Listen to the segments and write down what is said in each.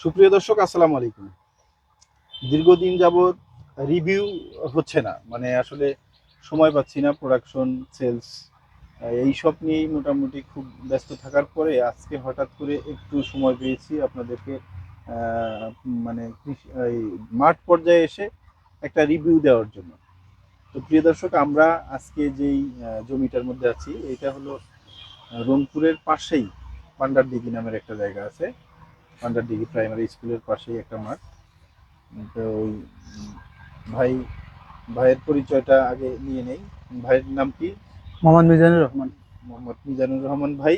সুপ্রিয় দর্শক, আসসালামু আলাইকুম। দীর্ঘদিন যাবৎ রিভিউ হচ্ছে না মানে আসলে সময় পাচ্ছি না প্রোডাকশন সেলস এই সব নিয়েই মোটামুটি খুব ব্যস্ত থাকার পরে আজকে হঠাৎ করে একটু সময় পেয়েছি আপনাদেরকে মানে মাঠ পর্যায়ে এসে একটা রিভিউ দেওয়ার জন্য। তো প্রিয় দর্শক, আমরা আজকে যেই জমিটার মধ্যে আছি এটা হলো রংপুরের পাশেই পান্ডারদিঘি নামের একটা জায়গা আছে। পান্ডারদিঘি প্রাইমারি স্কুলের পাশেই একটা মাঠ। তো ওই ভাই ভাইয়ের পরিচয়টা আগে নিয়ে নেই। ভাইয়ের নাম কি? মোহাম্মদ মিজানুর রহমান। মোহাম্মদ মিজানুর রহমান ভাই।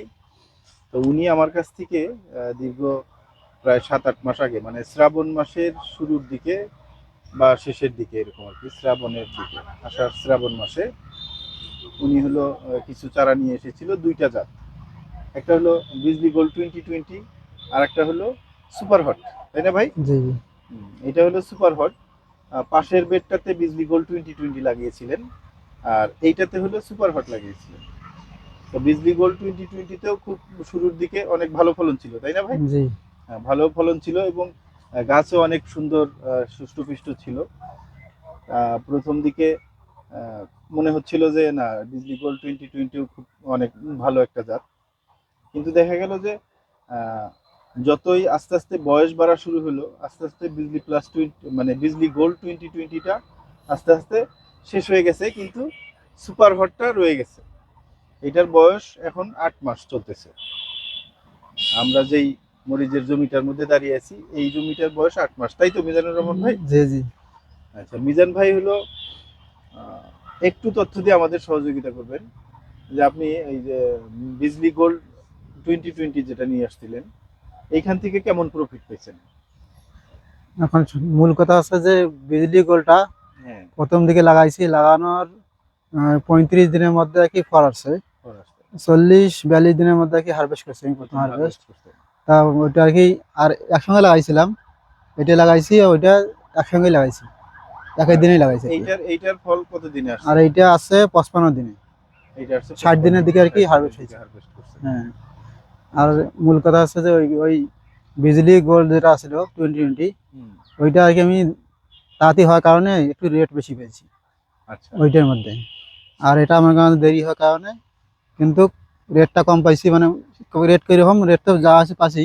তো উনি আমার কাছ থেকে দীর্ঘ প্রায় সাত আট মাস আগে মানে শ্রাবণ মাসের শুরুর দিকে বা শেষের দিকে এরকম আর কি শ্রাবণের দিকে আষাঢ় শ্রাবণ মাসে উনি হলো কিছু চারা নিয়ে এসেছিল দুইটা জাত। একটা হলো বিজলি গোল্ড টোয়েন্টি টোয়েন্টি আর একটা হলো সুপার হট তাই না ভাই? জি এটা হলো সুপার হট। পাশের বেডটাতে বিজলি গোল্ড টোয়েন্টি টোয়েন্টি লাগিয়েছিলেন আর এইটাতে হলো সুপার হট লাগিয়েছিলেন। তো বিজলি গোল্ড টোয়েন্টি টোয়েন্টিতেও খুব শুরুর দিকে অনেক ভালো ফলন ছিল তাই না ভাই? জি। হ্যাঁ, ভালো ফলন ছিল এবং গাছও অনেক সুন্দর সুষ্ঠুপুষ্ট ছিল। প্রথম দিকে মনে হচ্ছিল যে না ডিজলি গোল্ড টোয়েন্টি টোয়েন্টিও খুব অনেক ভালো একটা জাত। কিন্তু দেখা গেল যে আহ, যতই আস্তে আস্তে বয়স বাড়া শুরু হলো আস্তে আস্তে বিজলি প্লাস টোয়েন্টি মানে বিজলি গোল্ড টোয়েন্টি টোয়েন্টিটা আস্তে আস্তে শেষ হয়ে গেছে কিন্তু সুপার হটটা রয়ে গেছে। এটার বয়স এখন আট মাস চলতেছে। আমরা যেই মরিচের জমিটার মধ্যে দাঁড়িয়ে আছি এই জমিটার বয়স আট মাস। তাই তো মিজানুর রহমান ভাই? জি জি। আচ্ছা মিজান ভাই হলো একটু তথ্য দিয়ে আমাদের সহযোগিতা করবেন। যে আপনি এই যে বিজলি গোল্ড টোয়েন্টি টোয়েন্টি যেটা নিয়ে আসছিলেন এইখান থেকে কেমন প্রফিট পেয়েছেন? এখন মূল কথা হচ্ছে যে বিজলি গোলটা হ্যাঁ। প্রথম দিকে লাগাইছি লাগানোর পঁয়ত্রিশ দিনের মধ্যে আর কি ফল আসছে? চল্লিশ বিয়াল্লিশ দিনের মধ্যে আর কি হারভেস্ট করছি আমি প্রথম হারভেস্ট তা ওইটা আর কি আর একসঙ্গে লাগাইছিলাম। এটা লাগাইছি ওইটা একসঙ্গে লাগাইছি। একই দিনেই লাগাইছি এইটার এইটার ফল কত দিনে আসছে? আর এইটা আছে পঁচপান্ন দিনে। এইটা 60 দিনের দিকে আর কি হারভেস্ট হয়েছে। হারভেস্ট করছে। হ্যাঁ। আর মূল কথা হচ্ছে যে ওই ওই বিজলি গোল্ড যেটা আছিল টোয়েন্টি টোয়েন্টি ওইটা আর কি আমি তাড়াতাড়ি হওয়ার কারণে একটু রেট বেশি পেয়েছি। আচ্ছা। ওইটার মধ্যে। আর এটা আমার কারণে দেরি হওয়ার কারণে কিন্তু রেটটা কম পাইছি মানে রেট কীরকম রেট তো যা আছে পাচ্ছি।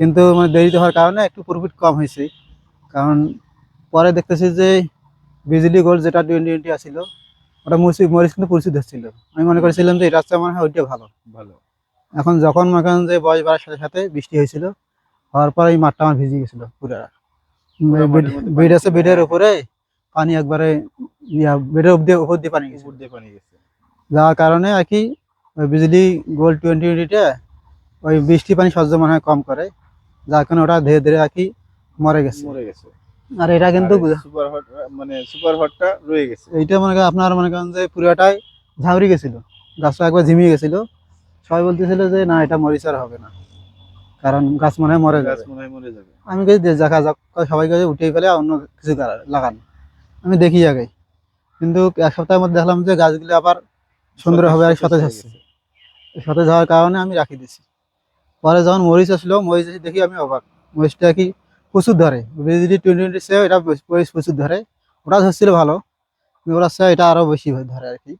কিন্তু মানে দেরিতে হওয়ার কারণে একটু প্রফিট কম হয়েছে। কারণ পরে দেখতেছি যে বিজলি গোল্ড যেটা টোয়েন্টি টোয়েন্টি আসছিল ওটা মরিচ মরিচ কিন্তু পরিচিত হচ্ছিল আমি মনে করেছিলাম যে এটা মনে হয় ওইটা ভালো। ভালো। এখন যখন মনে করেন যে বয়স বাড়ার সাথে সাথে বৃষ্টি হয়েছিল হওয়ার পর এই মাঠটা আমার ভিজে গেছিল পুরো বেড আছে বেডের উপরে পানি একবারে ইয়া বেডের উপর দিয়ে উপর দিয়ে পানি গেছে। উপর দিয়ে পানি গেছে। যাওয়ার কারণে আর কি ওই বিজলি গোল্ড টোয়েন্টি টোয়েন্টিটা ওই বৃষ্টি পানি সহ্য মনে হয় কম করে যার কারণে ওটা ধীরে ধীরে আর কি মরে গেছে। মরে গেছে। আর এটা কিন্তু সুপার হট মানে সুপার হটটা রয়ে গেছে। এইটা মনে করেন আপনার মনে করেন যে পুরোটাই ঝাউরি গেছিল। গাছটা একবার ঝিমিয়ে গেছিল। সবাই বলতেছিল যে না এটা মরিচার হবে না। কারণ গাছ মনে হয় মরে গাছ যাবে মনে হয় মরে যাবে। আমি কাছে দেখা যাক সবাই কাছে উঠেই ফেলে অন্য কিছু লাগান। আমি দেখি আগে কিন্তু এক সপ্তাহের মধ্যে দেখলাম যে গাছগুলো আবার সুন্দর হবে আর সতেজ হচ্ছে। সতেজ হওয়ার কারণে আমি রাখি দিছি। পরে যখন মরিচ আসলো মরিচ এসে দেখি আমি অবাক। মরিচটা কি প্রচুর ধরে। যদি টোয়েন্টি টোয়েন্টি সে এটা মরিচ প্রচুর ধরে। ওটা ধরছিল ভালো। ওরা সে এটা আরও বেশি ধরে আর কি।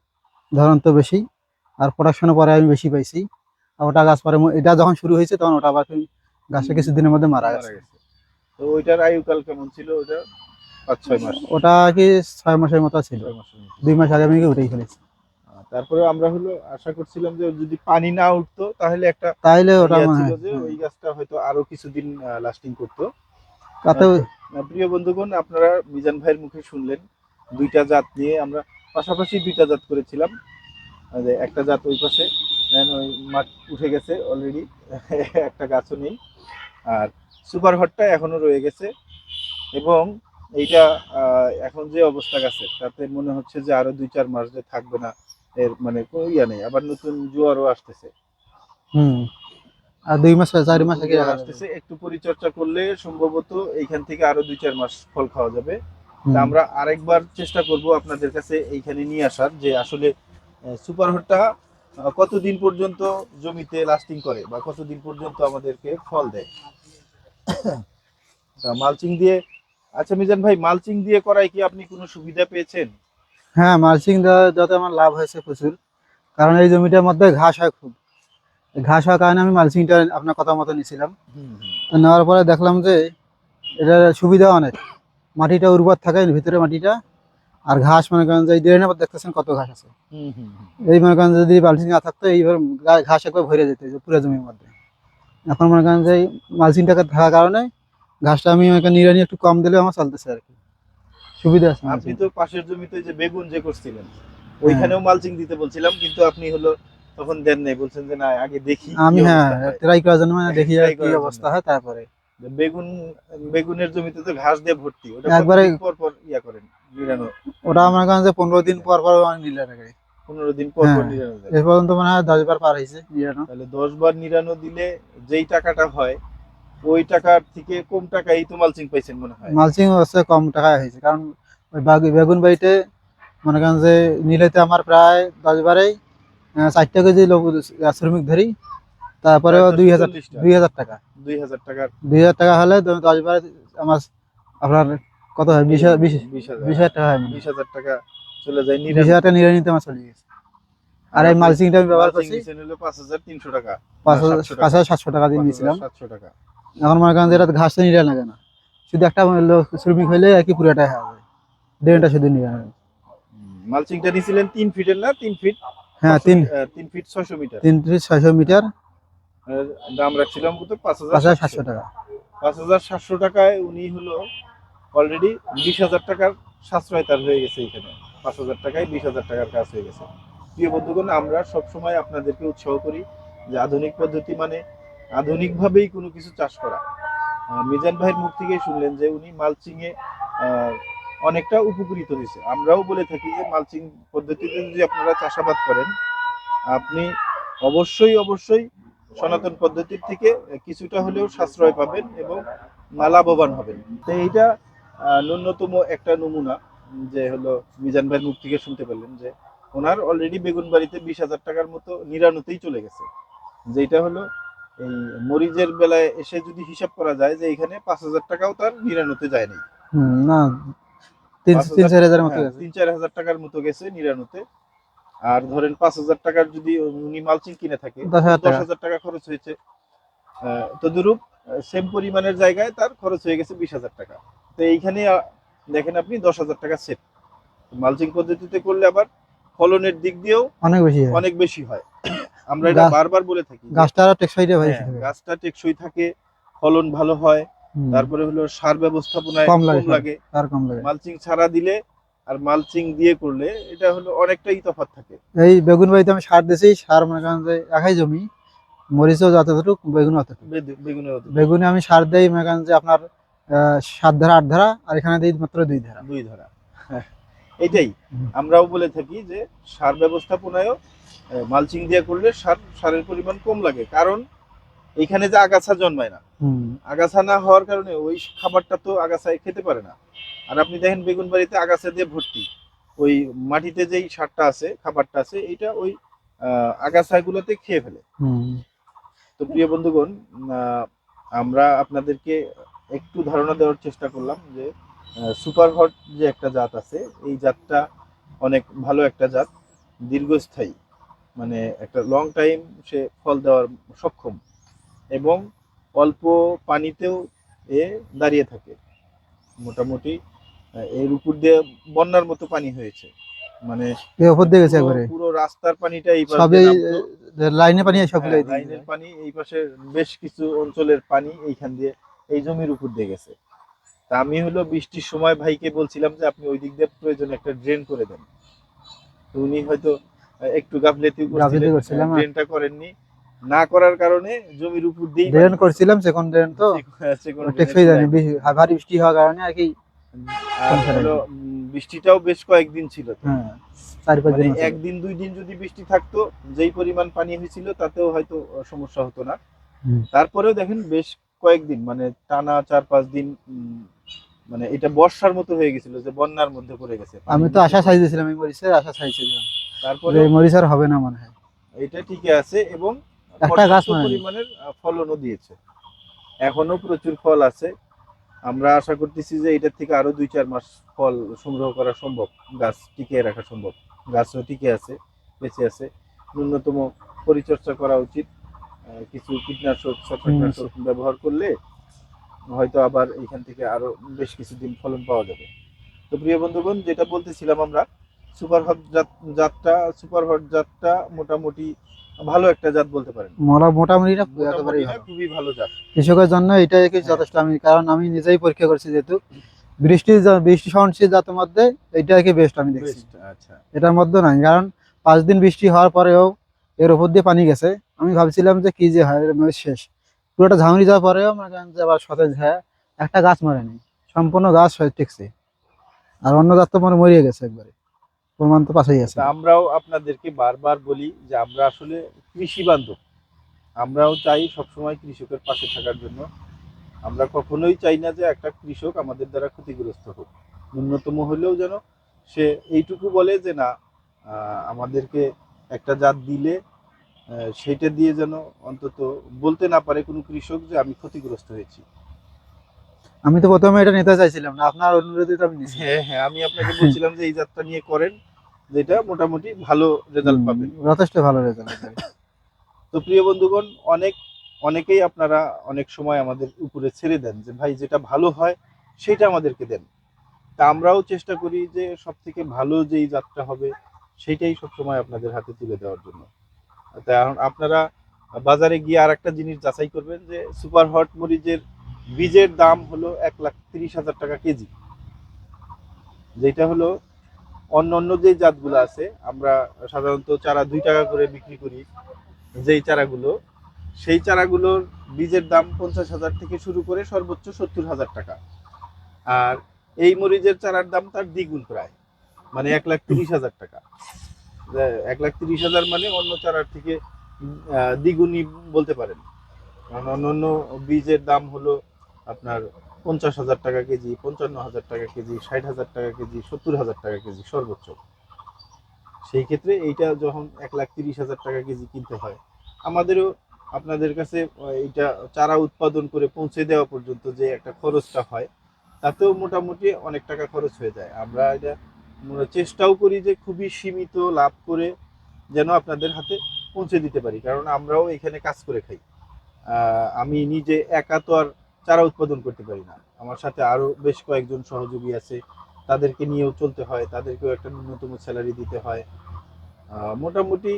ধরন তো বেশি। আর প্রোডাকশনের পরে আমি বেশি পাইছি। আর ওটা গাছ পরে এটা যখন শুরু হয়েছে তখন ওটা আবার গাছটা কিছুদিনের মধ্যে মারা গেছে। তো ওইটার আয়ুকাল কেমন ছিল? ওটা পাঁচ ছয় মাস। ওটা কি ছয় মাসের মতো ছিল। দুই মাস আগে আমি উঠেই ফেলেছি। তারপরে আমরা হলো আশা করছিলাম যে যদি পানি না উঠতো তাহলে একটা তাইলে ওটা ছিল যে ওই গাছটা হয়তো আরও কিছুদিন লাস্টিং করতো। তাতে প্রিয় বন্ধুগণ আপনারা মিজান ভাইয়ের মুখে শুনলেন। দুইটা জাত নিয়ে আমরা পাশাপাশি দুইটা জাত করেছিলাম। একটা জাত ওই পাশে দেন ওই মাঠ উঠে গেছে অলরেডি একটা গাছও নেই। আর সুপার হটটা এখনও রয়ে গেছে। এবং এইটা এখন যে অবস্থা গাছে তাতে মনে হচ্ছে যে আরও দুই চার মাস যে থাকবে না এর মানে কোনো ইয়া নেই। আবার নতুন জোয়ারও আসতেছে। হুম। আর দুই মাস চার মাস আগে আসতেছে একটু পরিচর্যা করলে সম্ভবত এইখান থেকে আরও দুই চার মাস ফল খাওয়া যাবে। আমরা আরেকবার চেষ্টা করব আপনাদের কাছে এইখানে নিয়ে আসার যে আসলে সুপার হটটা কতদিন পর্যন্ত জমিতে লাস্টিং করে বা কতদিন পর্যন্ত আমাদেরকে ফল দেয়? মালচিং দিয়ে আচ্ছা মিজান ভাই মালচিং দিয়ে করায় কি আপনি কোনো সুবিধা পেয়েছেন? হ্যাঁ মালচিং দেওয়া যাতে আমার লাভ হয়েছে প্রচুর। কারণ এই জমিটার মধ্যে ঘাস হয় খুব। ঘাস হওয়ার কারণে আমি মালচিংটা আপনার কথা মতো নিয়েছিলাম। তো নেওয়ার পরে দেখলাম যে এটা সুবিধা অনেক। মাটিটা উর্বর থাকে ভিতরে মাটিটা। আর ঘাস মনে করেন যে ড্রেনের মধ্যে দেখতেছেন কত ঘাস আছে। এই মনে করেন যদি বালতিং না থাকতো এইবার ঘাস একবার ভরে যেত পুরো জমির মধ্যে। এখন মনে করেন যে মালচিংটা থাকার কারণে ঘাসটা আমি নিড়ানি একটু কম দিলে আমার চলতেছে আর কি। সুবিধা আছে আপনি তো পাশের জমিতে যে বেগুন যে করছিলেন ওইখানেও মালচিং দিতে বলছিলাম কিন্তু আপনি হলো তখন দেন নাই বলছেন যে না আগে দেখি আমি হ্যাঁ হয়। ট্রাই করার জন্য মানে দেখি Try আর কি অবস্থা হয় তারপরে। বেগুন বেগুনের জমিতে তো ঘাস দিয়ে ভর্তি ওটা একবারে- পর পর ইয়া করেন নিরানো ওটা আমার কাছে পনেরো দিন পর পর নিলে পনেরো দিন পর পর হ্যাঁ। নিরানো পর্যন্ত মনে হয় দশ বার পার হয়েছে। নিরানো তাহলে দশ বার নিরানো দিলে যেই টাকাটা হয় ওই টাকার থেকে কম টাকাই তো মালচিং পাইছেন মনে হয়। মালচিং হচ্ছে কম টাকায় হয়েছে কারণ ওই বেগুন বাড়িতে মনে করেন যে নিলেতে আমার প্রায় দশ বারেই চারটা কেজি লোক শ্রমিক ধরি তারপরেও প্রায় দুই হাজার 140 টাকা। দুই হাজার টাকা। দুই হাজার টাকার দুই হাজার টাকা হলে দশ বারে আমার আপনার কত হয়? বিশ হাজার বিশ বিশ হাজার। টাকা হয় বিশ হাজার টাকা চলে যায় বিশ হাজার টাকা নিরানিতে আমার চলে গেছে। আর এই মালচিংটা আমি ব্যবহার করছি পাঁচ হাজার তিনশো টাকা। পাঁচ হাজার 700 টাকা। পাঁচ হাজার সাতশো টাকা দিয়ে নিয়েছিলাম। সাতশো টাকা। এখন মনে করেন যে এটা ঘাস তো নিরান লাগে না। শুধু একটা শ্রমিক হইলে কি পুরোটাই হয়ে। যাবে দেড়টা শুধু নিরান মালচিংটা নিয়েছিলেন তিন ফিটের না? তিন ফিট হ্যাঁ তিন তিন ফিট ছয়শো মিটার। তিন ত্রিশ ছয়শো মিটার। দাম রাখছিলাম কত? পাঁচ হাজার সাতশো। টাকা। পাঁচ হাজার সাতশো টাকায় উনি হলো অলরেডি বিশ হাজার টাকার সাশ্রয় তার হয়ে গেছে এখানে। পাঁচ হাজার টাকায় বিশ হাজার টাকার কাজ হয়ে গেছে। প্রিয় বন্ধুগণ আমরা সবসময় আপনাদেরকে উৎসাহ করি যে আধুনিক পদ্ধতি মানে আধুনিকভাবেই কোনো কিছু চাষ করা। মিজান ভাইয়ের মুখ থেকেই শুনলেন যে উনি মালচিংয়ে অনেকটা উপকৃত হয়েছে। আমরাও বলে থাকি যে মালচিং পদ্ধতিতে যদি আপনারা চাষাবাদ করেন আপনি অবশ্যই অবশ্যই সনাতন পদ্ধতির থেকে কিছুটা হলেও সাশ্রয় পাবেন এবং লাভবান হবেন। তো এইটা ন্যূনতম একটা নমুনা যে হলো মিজান ভাইয়ের মুখ থেকে শুনতে পেলেন যে ওনার অলরেডি বেগুন বাড়িতে বিশ হাজার টাকার মতো নিরানুতেই চলে গেছে। যেটা হলো এই মরিচের বেলায় এসে যদি হিসাব করা যায় যে এখানে পাঁচ হাজার টাকাও তার নিরানুতে যায়নি না তিন চার হাজার মতো হ্যাঁ, তিন চার হাজার টাকার মতো গেছে নিরানুতে আর ধরেন পাঁচ হাজার টাকার যদি উনি মালচিং কিনে থাকে দশ হাজার টাকা। খরচ হয়েছে। তদুরূপ সেম পরিমাণের জায়গায় তার খরচ হয়ে গেছে বিশ হাজার টাকা। তো এইখানে দেখেন আপনি দশ হাজার টাকা সেট মালচিং পদ্ধতিতে করলে আবার ফলনের দিক দিয়েও অনেক বেশি হয়। অনেক বেশি হয়। আমরা এটা বারবার বলে থাকি গাছটা বেশি হ্যাঁ, গাছটা টেকসই থাকে ফলন ভালো হয় তারপরে হলো সার ব্যবস্থাপনায়। কম লাগে মালচিং ছাড়া দিলে আর মালচিং দিয়ে করলে এটা হলো অনেকটাই তফাৎ থাকে। এই বেগুন বাড়িতে আমি সার দিয়েছি সার মনে করেন যে একাই জমি মরিচও যতটুকু বেগুন অতটুকু বেগুনে আমি সার দেই মনে করেন যে আপনার সাত ধারা আট ধারা আর এখানে দিই মাত্র দুই ধারা। দুই ধরা। হ্যাঁ, এটাই। আমরাও বলে থাকি যে সার ব্যবস্থাপনায়ও মালচিং দিয়ে করলে সার সারের পরিমাণ কম লাগে। কারণ এখানে যে আগাছা জন্মায় না। আগাছা না হওয়ার কারণে ওই খাবারটা তো আগাছায় খেতে পারে না। আর আপনি দেখেন বেগুন বাড়িতে আগাছা দিয়ে ভর্তি। ওই মাটিতে যেই সারটা আছে খাবারটা আছে এটা ওই আগাছাগুলোতে খেয়ে ফেলে। হুম, তো প্রিয় বন্ধুগণ আমরা আপনাদেরকে একটু ধারণা দেওয়ার চেষ্টা করলাম যে সুপার হট যে একটা জাত আছে এই জাতটা অনেক ভালো একটা জাত দীর্ঘস্থায়ী। মানে একটা লং টাইম সে ফল দেওয়ার সক্ষম। এবং অল্প পানিতেও এ দাঁড়িয়ে থাকে। মোটামুটি এর উপর দিয়ে বন্যার মতো পানি হয়েছে। মানে ওপর দিয়ে গেছে একবারে? পুরো রাস্তার পানিটা এই পাশ সবই দিয়ে নামতো। লাইনে পানি সবগুলো হ্যাঁ, লাইনের পানি এই পাশে বেশ কিছু অঞ্চলের পানি এইখান দিয়ে এই জমির উপর দিয়ে গেছে। তা আমি হলো বৃষ্টির সময় ভাইকে বলছিলাম যে আপনি ওই দিক দিয়ে প্রয়োজনে একটা ড্রেন করে দেন। তো উনি হয়তো একটু গাফলেতি ড্রেনটা করেননি। না করার কারণে জমির উপর দিয়ে ড্রেন করছিলাম সেকেন্ড ড্রেন তো। টেকসই জানি ভারী বৃষ্টি হওয়ার কারণে আর কি বৃষ্টিটাও বেশ কয়েকদিন ছিল। হ্যাঁ মানে। একদিন দুই দিন যদি বৃষ্টি থাকতো যেই পরিমাণ পানি হয়েছিল তাতেও হয়তো সমস্যা হতো না। তারপরেও দেখেন বেশ কয়েকদিন মানে টানা চার পাঁচ দিন মানে এটা বর্ষার মতো হয়ে গেছিল যে বন্যার মধ্যে পড়ে গেছে আমি তো আশা চাইছিলাম এই মরিচের আশা চাইছিলাম তারপরে এই মরিচ আর হবে না মনে হয়। এটা ঠিকই আছে এবং একটা গাছ মানে- পরিমাণের ফলনও দিয়েছে। এখনও প্রচুর ফল আছে। আমরা আশা করতেছি যে এটার থেকে আরও দুই চার মাস ফল সংগ্রহ করা সম্ভব গাছ টিকিয়ে রাখা সম্ভব। গাছও টিকে আছে বেঁচে আছে। ন্যূনতম পরিচর্যা করা উচিত। কিছু কীটনাশক ছত্রাকনাশক ব্যবহার করলে হয়তো আবার এখান থেকে আরও বেশ কিছুদিন ফলন পাওয়া যাবে। তো প্রিয় বন্ধুগণ যেটা বলতেছিলাম আমরা সুপার হট জাত জাতটা সুপার হট জাতটা মোটামুটি ভালো একটা জাত বলতে পারেন। মোটা মোটামুটি এটা একেবারেই না, ভালো খুবই ভালো জাত। কৃষকের জন্য এটা কি যথেষ্ট। আমি কারণ আমি নিজেই পরীক্ষা করছি যেহেতু। বৃষ্টি বৃষ্টি সহনশীল জাতের মধ্যে এইটাই কি বেস্ট আমি দেখছি। আচ্ছা। এটার মধ্যে নাই। কারণ পাঁচ দিন বৃষ্টি হওয়ার পরেও এর উপর দিয়ে পানি গেছে। আমি ভাবছিলাম যে কি যে হয় শেষ। পুরোটা ঝাউনি যাওয়ার পরেও মনে করেন যে আবার সতেজ হ্যাঁ একটা গাছ মরেনি। সম্পূর্ণ গাছ হয়ে টিকছে। আর অন্য গাছ তো মনে মরিয়ে গেছে একবারে। প্রমাণ তো পাশেই আছে। আমরাও আপনাদেরকে বারবার বলি যে আমরা আসলে কৃষি বান্ধব। আমরাও চাই সবসময় কৃষকের পাশে থাকার জন্য। আমরা কখনোই চাই না যে একটা কৃষক আমাদের দ্বারা ক্ষতিগ্রস্ত হোক। ন্যূনতম হলেও যেন সে এইটুকু বলে যে না আমাদেরকে একটা জাত দিলে সেটা দিয়ে যেন অন্তত বলতে না পারে কোনো কৃষক যে আমি ক্ষতিগ্রস্ত হয়েছি। আমি তো প্রথমে এটা নিতে চাইছিলাম না। আপনার অনুরোধে আমি হ্যাঁ হ্যাঁ আমি আপনাকে বলছিলাম যে এই জাতটা নিয়ে করেন। যেটা মোটামুটি ভালো রেজাল্ট পাবেন যথেষ্ট ভালো রেজাল্ট তো প্রিয় বন্ধুগণ অনেক অনেকেই আপনারা অনেক সময় আমাদের উপরে ছেড়ে দেন যে ভাই যেটা ভালো হয় সেটা আমাদেরকে দেন। তা আমরাও চেষ্টা করি যে সব থেকে ভালো যেই যাত্রা হবে সেটাই সবসময় আপনাদের হাতে তুলে দেওয়ার জন্য। তা আপনারা বাজারে গিয়ে আর একটা জিনিস যাচাই করবেন যে সুপার হট মরিচের বীজের দাম হলো এক লাখ তিরিশ হাজার টাকা কেজি। যেটা হলো অন্য অন্য যে জাতগুলো আছে, আমরা সাধারণত চারা দুই টাকা করে বিক্রি করি, যেই চারাগুলো, সেই চারাগুলোর বীজের দাম পঞ্চাশ হাজার থেকে শুরু করে সর্বোচ্চ সত্তর হাজার টাকা। আর এই মরিচের চারার দাম তার দ্বিগুণ প্রায় মানে এক লাখ তিরিশ হাজার টাকা। এক লাখ তিরিশ হাজার মানে অন্য চারার থেকে দ্বিগুণই বলতে পারেন। কারণ অন্য অন্য বীজের দাম হলো আপনার পঞ্চাশ হাজার টাকা কেজি, পঞ্চান্ন হাজার টাকা কেজি, ষাট হাজার টাকা কেজি, সত্তর হাজার টাকা কেজি সর্বোচ্চ। সেই ক্ষেত্রে এইটা যখন এক লাখ তিরিশ হাজার টাকা কেজি কিনতে হয়, আমাদেরও আপনাদের কাছে এইটা চারা উৎপাদন করে পৌঁছে দেওয়া পর্যন্ত যে একটা খরচটা হয়, তাতেও মোটামুটি অনেক টাকা খরচ হয়ে যায়। আমরা এটা চেষ্টাও করি যে খুবই সীমিত লাভ করে যেন আপনাদের হাতে পৌঁছে দিতে পারি, কারণ আমরাও এখানে কাজ করে খাই। আমি নিজে একা তো আর চারা উৎপাদন করতে পারি না। আমার সাথে আরও বেশ কয়েকজন সহযোগী আছে, তাদেরকে নিয়েও চলতে হয়, তাদেরকেও একটা ন্যূনতম স্যালারি দিতে হয়। মোটামুটি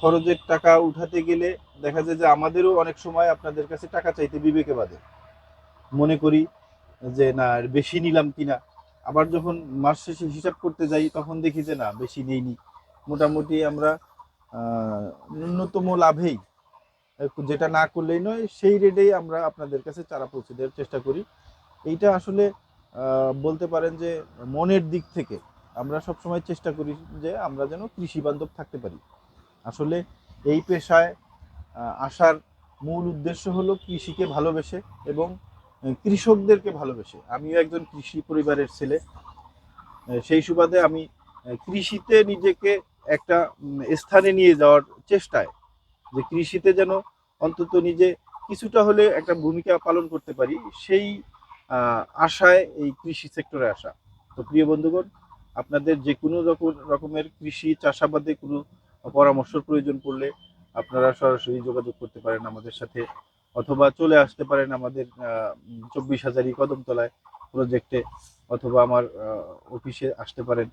খরচের টাকা উঠাতে গেলে দেখা যায় যে আমাদেরও অনেক সময় আপনাদের কাছে টাকা চাইতে বিবেকে বাদে মনে করি যে, না বেশি নিলাম কিনা? আবার যখন মাস শেষে হিসাব করতে যাই, তখন দেখি যে, না, বেশি নেইনি। মোটামুটি আমরা ন্যূনতম লাভেই যেটা না করলেই নয়, সেই রেটেই আমরা আপনাদের কাছে চারা পৌঁছে দেওয়ার চেষ্টা করি। এইটা আসলে বলতে পারেন যে মনের দিক থেকে আমরা সবসময় চেষ্টা করি যে আমরা যেন কৃষি বান্ধব থাকতে পারি। আসলে এই পেশায় আসার মূল উদ্দেশ্য হলো কৃষিকে ভালোবেসে এবং কৃষকদেরকে ভালোবেসে। আমিও একজন কৃষি পরিবারের ছেলে। সেই সুবাদে আমি কৃষিতে নিজেকে একটা স্থানে নিয়ে যাওয়ার চেষ্টায় যে কৃষিতে যেন অন্তত নিজে কিছুটা হলে একটা ভূমিকা পালন করতে পারি, সেই আশায় এই কৃষি সেক্টরে আসা। তো প্রিয় বন্ধুগণ, আপনাদের যে কোনো রকম, রকমের কৃষি চাষাবাদে কোনো পরামর্শের প্রয়োজন পড়লে আপনারা সরাসরি যোগাযোগ করতে পারেন আমাদের সাথে, অথবা চলে আসতে পারেন আমাদের চব্বিশ হাজারি কদমতলায় প্রজেক্টে, অথবা আমার অফিসে আসতে পারেন।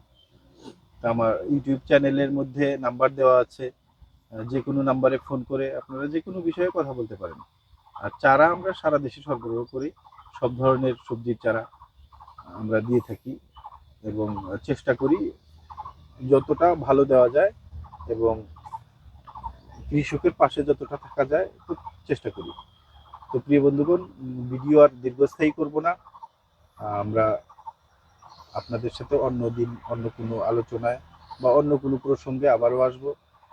আমার ইউটিউব চ্যানেলের মধ্যে নাম্বার দেওয়া আছে। যে কোনো নাম্বারে ফোন করে আপনারা যে কোনো বিষয়ে কথা বলতে পারেন। আর চারা আমরা সারা দেশে সরবরাহ করি, সব ধরনের সবজির চারা আমরা দিয়ে থাকি এবং চেষ্টা করি যতটা ভালো দেওয়া যায় এবং কৃষকের পাশে যতটা থাকা যায় খুব চেষ্টা করি। তো প্রিয় বন্ধুগণ, ভিডিও আর দীর্ঘস্থায়ী করব না। আমরা আপনাদের সাথে অন্য দিন, অন্য কোনো আলোচনায় বা অন্য কোনো প্রসঙ্গে আবারও আসব।